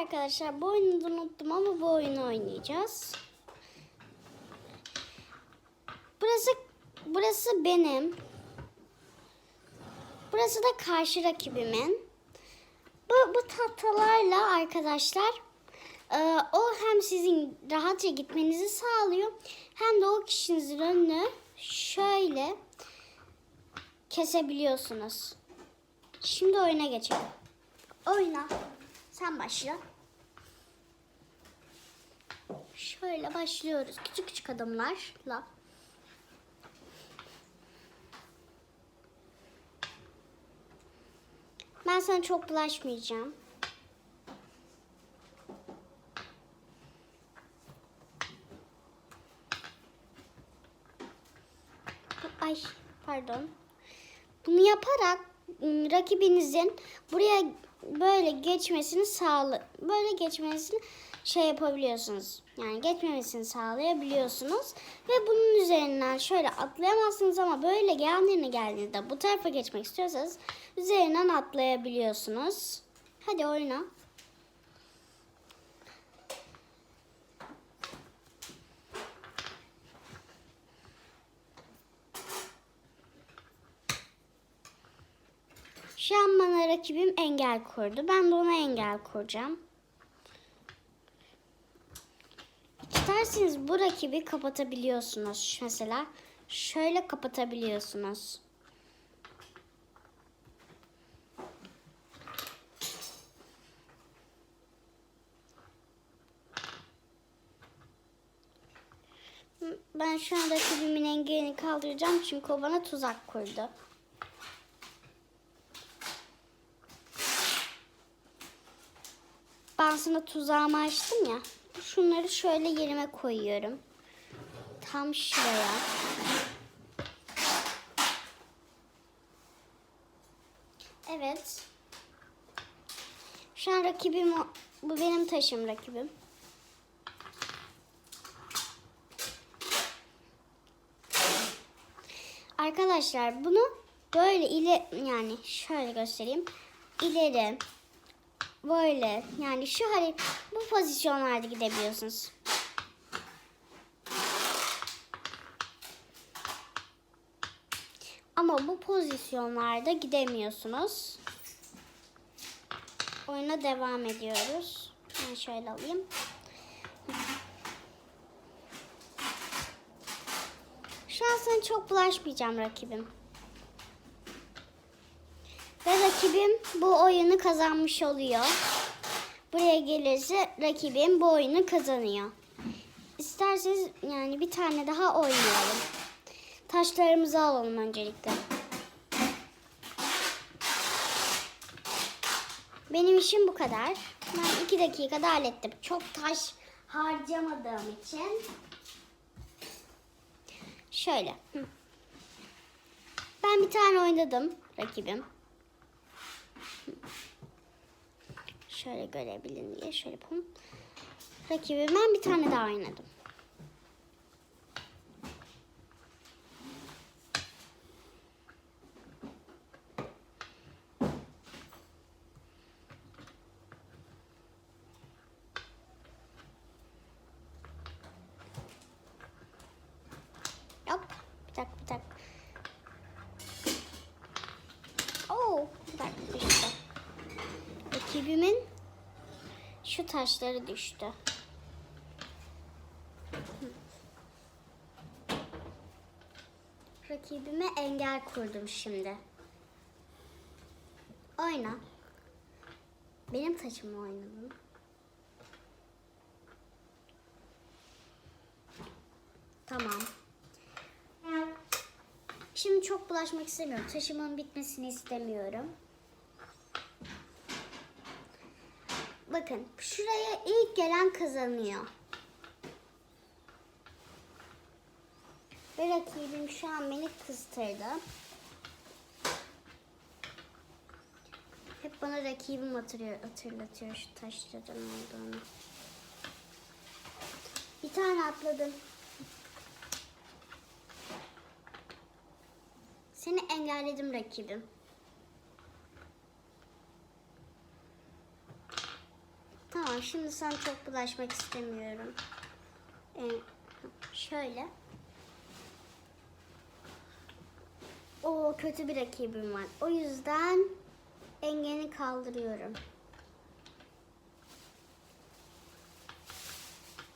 arkadaşlar bu oyunu da unuttum ama bu oyunu oynayacağız. Burası burası benim. Burası da karşı rakibimin. Bu, bu tahtalarla arkadaşlar e, o hem sizin rahatça gitmenizi sağlıyor hem de o kişinizin önünü şöyle kesebiliyorsunuz. Şimdi oyuna geçelim. Oyna. Sen başla. Şöyle başlıyoruz. Küçük küçük adımlarla. Ben sana çok bulaşmayacağım. Ay pardon. Bunu yaparak rakibinizin buraya böyle geçmesini sağla böyle geçmesini şey yapabiliyorsunuz. Yani geçmemesini sağlayabiliyorsunuz ve bunun üzerinden şöyle atlayamazsınız ama böyle geldiğine geldiğinde bu tarafa geçmek istiyorsanız üzerinden atlayabiliyorsunuz. Hadi oyna. Şu an bana rakibim engel kurdu. Ben de ona engel kuracağım. İsterseniz bu rakibi kapatabiliyorsunuz. Mesela şöyle kapatabiliyorsunuz. Ben şu an rakibimin engelini kaldıracağım çünkü o bana tuzak kurdu. Sana tuzağımı açtım ya. Şunları şöyle yerime koyuyorum. Tam şuraya. Evet. Şu an rakibim bu benim taşım rakibim. Arkadaşlar bunu böyle ile yani şöyle göstereyim. İleri böyle yani şu hare bu pozisyonlarda gidebiliyorsunuz. Ama bu pozisyonlarda gidemiyorsunuz. Oyuna devam ediyoruz. Ben şöyle alayım. Şu çok bulaşmayacağım rakibim. Rakibim bu oyunu kazanmış oluyor. Buraya gelirse rakibim bu oyunu kazanıyor. İsterseniz yani bir tane daha oynayalım. Taşlarımızı alalım öncelikle. Benim işim bu kadar. Ben iki dakikada hallettim. Çok taş harcamadığım için. Şöyle. Ben bir tane oynadım rakibim. Şöyle görebilin diye şöyle yapalım. Rakibimden bir tane daha oynadım. Hop. Bir dakika bir dakika. Oo, bir dakika düştü. Rakibimin şu taşları düştü. Rakibime engel kurdum şimdi. Oyna. Benim taşımı oynadın. Tamam. Şimdi çok bulaşmak istemiyorum. Taşımın bitmesini istemiyorum. Bakın şuraya ilk gelen kazanıyor. Ve rakibim şu an beni kıstırdı. Hep bana rakibim hatırlıyor, hatırlatıyor şu taşların olduğunu. Bir tane atladım. Seni engelledim rakibim. Tamam şimdi sana çok bulaşmak istemiyorum. Ee, şöyle. O kötü bir rakibim var. O yüzden engeni kaldırıyorum.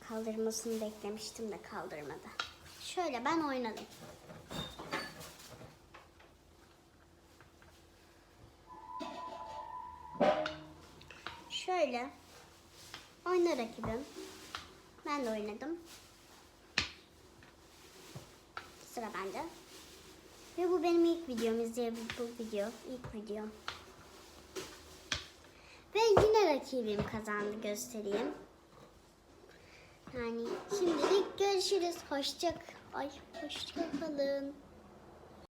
Kaldırmasını beklemiştim de kaldırmadı. Şöyle ben oynadım. Şöyle. Oyna rakibim. Ben de oynadım. Sıra bende. Ve bu benim ilk videom. İzleyebil bu video. ilk videom. Ve yine rakibim kazandı göstereyim. Yani şimdilik görüşürüz. Hoşça Ay hoşça kalın.